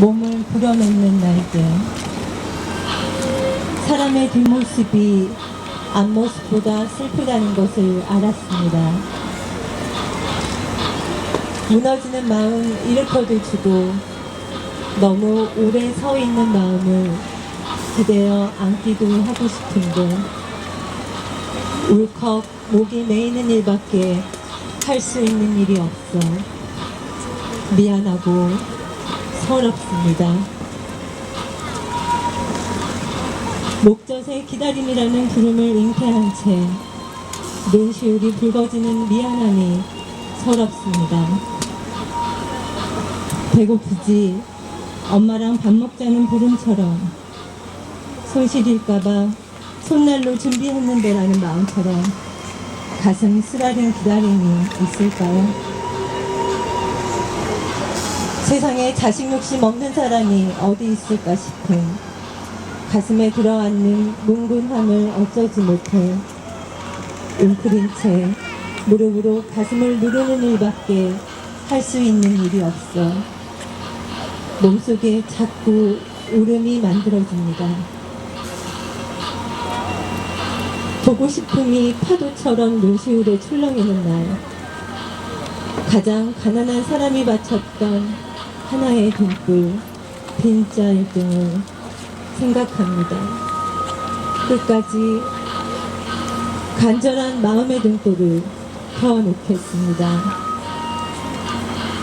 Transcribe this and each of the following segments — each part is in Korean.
몸을 부려먹는 날들 사람의 뒷모습이 앞모습보다 슬프다는 것을 알았습니다. 무너지는 마음 일으켜도 주고 너무 오래 서 있는 마음을 그대어 안기도 하고 싶은데 울컥 목이 메이는 일밖에 할 수 있는 일이 없어 미안하고 서럽습니다. 목젖의 기다림이라는 부름을 잉태한 채 눈시울이 붉어지는 미안함이 서럽습니다. 배고프지 엄마랑 밥 먹자는 부름처럼 손실일까봐 손날로 준비했는데라는 마음처럼 가슴 쓰라린 기다림이 있을까요? 세상에 자식 욕심 없는 사람이 어디 있을까 싶은 가슴에 들어앉는 뭉근함을 어쩌지 못해 웅크린 채 무릎으로 가슴을 누르는 일밖에 할 수 있는 일이 없어 몸속에 자꾸 울음이 만들어집니다. 보고 싶음이 파도처럼 눈시울에 출렁이는 날 가장 가난한 사람이 바쳤던 하나의 등불, 빈자의 등을 생각합니다. 끝까지 간절한 마음의 등불을 켜놓겠습니다.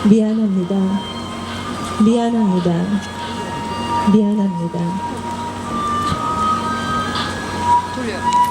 미안합니다. 미안합니다. 미안합니다. 돌려